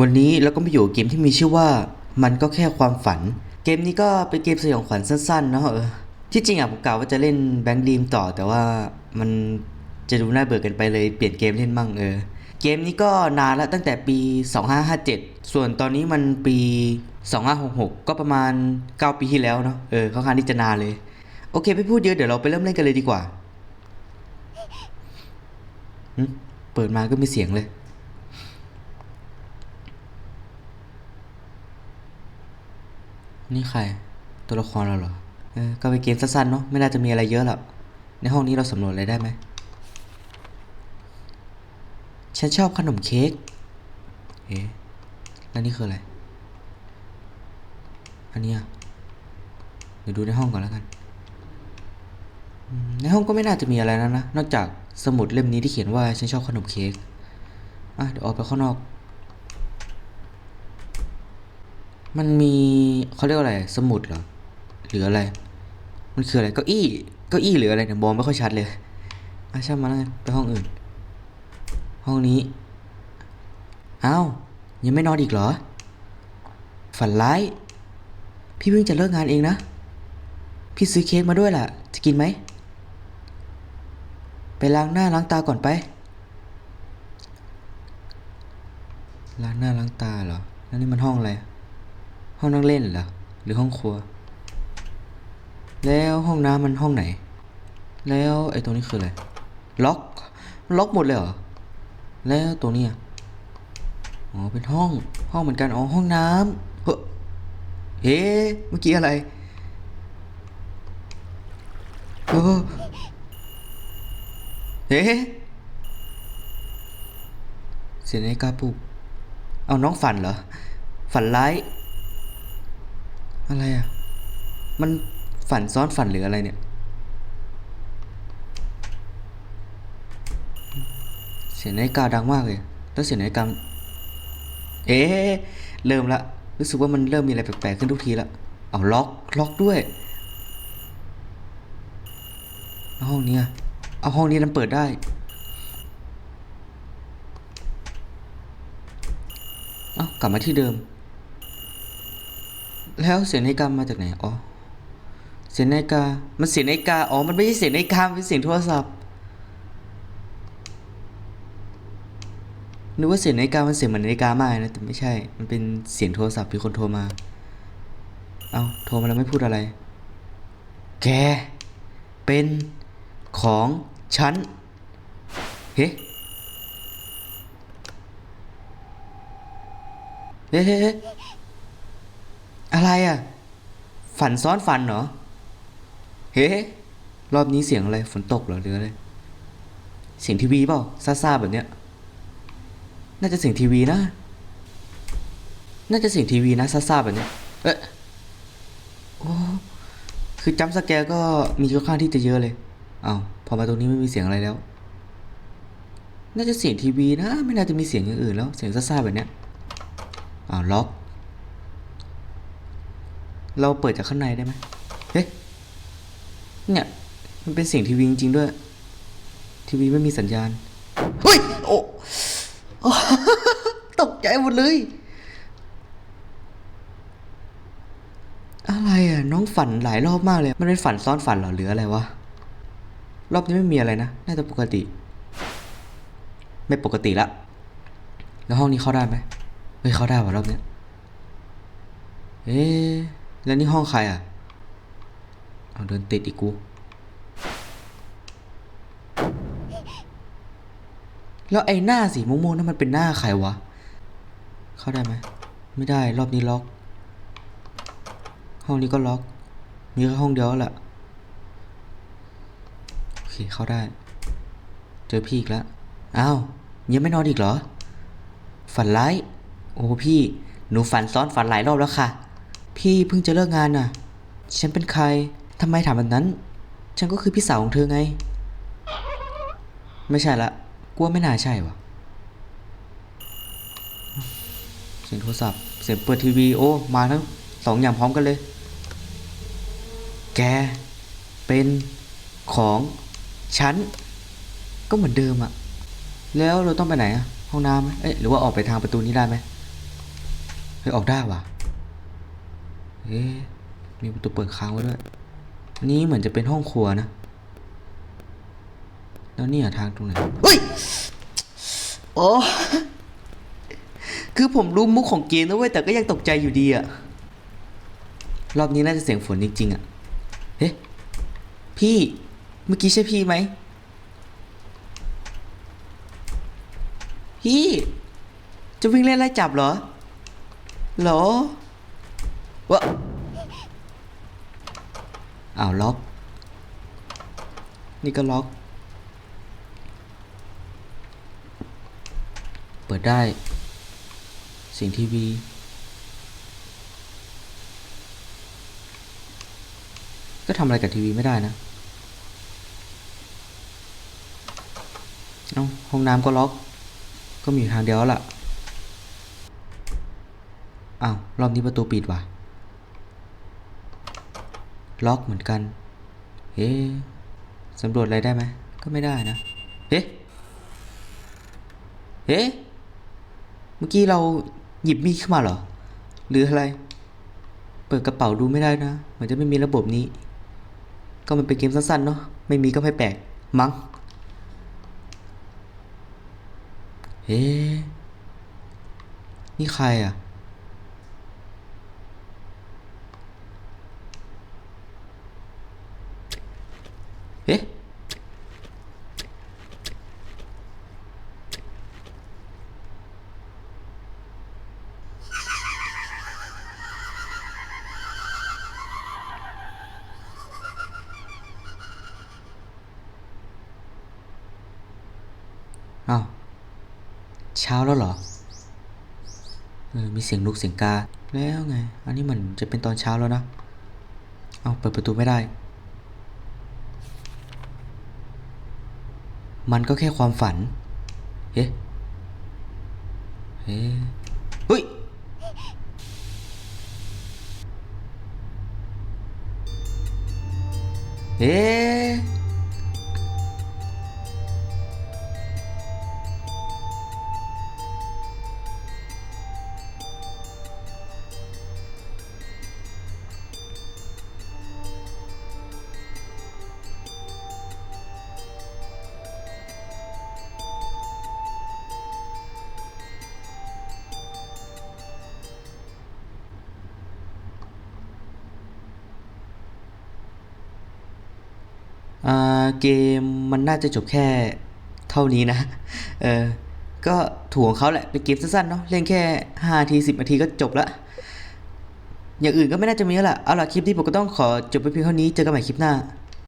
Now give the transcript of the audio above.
วันนี้เราก็มาอยู่เกมที่มีชื่อว่ามันก็แค่ความฝัน เกมนี้ก็เป็นเกมสยองขวัญสั้นๆเนาะเออที่จริงอะผมกะว่าจะเล่นแบงค์ดีมต่อ แต่ว่ามันจะดูน่าเบื่อกันไปเลยเปลี่ยนเกมเล่นมั่งเออ เกมนี้ก็นานแล้วตั้งแต่ปี 2557 ส่วนตอนนี้มันปี 2566 ก็ประมาณ 9 ปีที่แล้วเนาะเออค่อนข้างที่จะนานเลย โอเคไม่พูดเยอะเดี๋ยวเราไปเริ่มเล่นกันเลยดีกว่าเปิดมาก็มีเสียงเลย นี่ใคร ตัวละครเราเหรอ เออ ก็เป็นเกมสั้นๆเนาะ ไม่น่าจะมีอะไรเยอะหรอก ในห้องนี้เราสำรวจอะไรได้ไหม ฉันชอบขนมเค้ก เอ๊ะ แล้วนี่คืออะไร อันนี้ยเดี๋ยวดูในห้องก่อนแล้วกัน ในห้องก็ไม่น่าจะมีอะไรแล้วนะ นอกจากสมุดเล่มนี้ที่เขียนว่าฉันชอบขนมเค้ก อะ เดี๋ยวออกไปข้างนอก มันมีเขาเรียกว่าอะไร สมุดเหรอหรืออะไร มันคืออะไรเก้าอี้เก้าอี้หรืออะไรเนี่ยมองไม่ค่อยชัดเลยอะช่างมาแล้วกันไปห้องอื่น ห้องนี้อ้าวยังไม่นอนอีกเหรอ ฝันร้าย พี่เพิ่งจะเลิกงานเองนะ พี่ซื้อเค้กมาด้วยล่ะ จะกินไหม ไปล้างหน้าล้างตาก่อนไป ล้างหน้าล้างตาเหรอ แล้วนี่มันห้องอะไร ห้องนั่งเล่นเหรอ หรือห้องครัว แล้วห้องน้ำมันห้องไหน แล้วไอ้ตรงนี้คืออะไร ล็อก ล็อกหมดเลยเหรอ แล้วตัวเนี้ยอ๋อ เป็นห้อง ห้องเหมือนกัน อ๋อ ห้องน้ำเฮ้เฮ้เมื่อกี้อะไรเออเฮ้เสียงนาฬิกาปลุก เอาน้องฝันเหรอ ฝันร้าย อะไรอะ มันฝันซ้อนฝันหรืออะไรเนี่ย เสียงนาฬิกาดังมากเลย แล้วเสียงนาฬิกาเอ๊ะ เริ่มละ รู้สึกว่ามันเริ่มมีอะไรแปลกๆขึ้นทุกทีละ เอาล็อก ล็อกด้วยเอาห้องนี้เอาห้องนี้มันเปิดได้ เอากลับมาที่เดิม แล้วเสียงนาฬิกามาจากไหน อ๋อ เสียงนาฬิกา มันเสียงนาฬิกา อ๋อ มันไม่ใช่เสียงนาฬิกา มันเป็นเสียงโทรศัพท์ นึกว่าเสียงนาฬิกา มันเสียงเหมือนนาฬิกามากนะ แต่ไม่ใช่ มันเป็นเสียงโทรศัพท์มีคนโทรมา เอาโทรมาแล้วไม่พูดอะไร แก เป็นของฉัน เฮ้เฮ้เฮ้ อะไรอะ ฝันซ้อนฝันเหรอ เฮ้ รอบนี้เสียงอะไร ฝนตกเหรอหรืออะไร เสียงทีวีเปล่าซ่าๆแบบเนี้ย น่าจะเสียงทีวีนะ น่าจะเสียงทีวีนะซ่าๆแบบเนี้ย เอ๊ะโอ้คือจัมป์สแกร์ก็มีค่อนข้างที่จะเยอะเลยอ้าวพอมาตรงนี้ไม่มีเสียงอะไรแล้ว น่าจะเสียงทีวีนะ ไม่น่าจะมีเสียงอย่างอื่นแล้ว เสียงซ่าๆแบบเนี้ยอ้าวล็อก เราเปิดจากข้างในได้ไหมเฮ้ยเนี่ยมันเป็นเสียงทีวีจริงๆด้วย ทีวีไม่มีสัญญาณเฮ้ยโอ้ตกใจหมดเลย อะไรอะ น้องฝันหลายรอบมากเลย มันเป็นฝันซ้อนฝันหรอหรืออะไรวะ รอบนี้ไม่มีอะไรนะ น่าจะปกติ ไม่ปกติละ แล้วห้องนี้เข้าได้ไหมเฮ้ยเข้าได้ว่ะรอบเนี้ยเอ๊ะ แล้วนี่ห้องใครอะ เอาเดินติดอีกกู แล้วไอ้หน้าสีม่วงๆนั่นมันเป็นหน้าใครวะ เข้าได้ไหม ไม่ได้รอบนี้ล็อก ห้องนี้ก็ล็อก มีแค่ห้องเดียวแหละโอเคเข้าได้ เจอพี่อีกแล้ว อ้าวยังไม่นอนอีกเหรอ ฝันร้าย โอ้พี่ หนูฝันซ้อนฝันหลายรอบแล้วค่ะ พี่เพิ่งจะเลิกงานน่ะ ฉันเป็นใครทำไมถามแบบนั้น ฉันก็คือพี่สาวของเธอไง ไม่ใช่ละกลัวไม่น่าใช่วะเสียงโทรศัพท์ เสียงเปิดทีวีโอ้ มาทั้งสองอย่างพร้อมกันเลย แก เป็นของฉัน ก็เหมือนเดิมอะแล้วเราต้องไปไหนอะห้องน้ำไหมเอ๊ะหรือว่าออกไปทางประตูนี้ได้ไหมเฮ้ยออกได้ว่ะ เอ๊มีประตูเปิดค้างไว้ด้วยนนี้เหมือนจะเป็นห้องครัวนะ แล้วนี่ยทางตรงไหนเฮ้ย โอ้คือผมรู้มุกของเกมนะเว้ยแต่ก็ยังตกใจอยู่ดีอะรอบนี้น่าจะเสียงฝนจริงๆอะเฮ้พี่เมื่อกี้ใช่พี่ไหม พี่ จะวิ่งเล่นไล่จับเหรอ เหรอ วะอ้าวล็อก นี่ก็ล็อก เปิดได้เสียงทีวีก็ทำอะไรกับทีวีไม่ได้นะ เอ้าห้องน้ำก็ล็อก ก็มีทางเดียวล้วล่ะ อ้าว รอบนี้ประตูปิดว่ะ ล็อกเหมือนกัน เอ๊สำรวจอะไรได้ไหม ก็ไม่ได้นะ เอ๊ะ เอ๊ะ เมื่อกี้เราหยิบมีดขึ้นมาเหรอ หรืออะไร เปิดกระเป๋าดูไม่ได้นะ เหมือนจะไม่มีระบบนี้ ก็มันเป็นเกมสั้นๆเนาะ ไม่มีก็ไม่แปลก มั้ง เอ๊ะ นี่ใครอะ เอ๊ะอ้าวเช้าแล้วเหรอ เออ มีเสียงนกเสียงกา แล้วไง อันนี้เหมันจะเป็นตอนเช้าแล้วนะ เอาเปิดประตูไม่ได้ มันก็แค่ความฝันเอ๊ะเอ๊ะเฮ้ยเอ๊ เกมมันน่าจะจบแค่เท่านี้นะ เออ ก็ถูกของเขาแหละ เป็นเกมสั้นๆเนาะ เล่นแค่5นาที 10นาทีก็จบละอย่างอื่นก็ไม่น่าจะมีแล้วล่ะ เอาล่ะ คลิปนี้ผมก็ต้องขอจบไปเพียงเท่านี้ เจอกันใหม่คลิปหน้า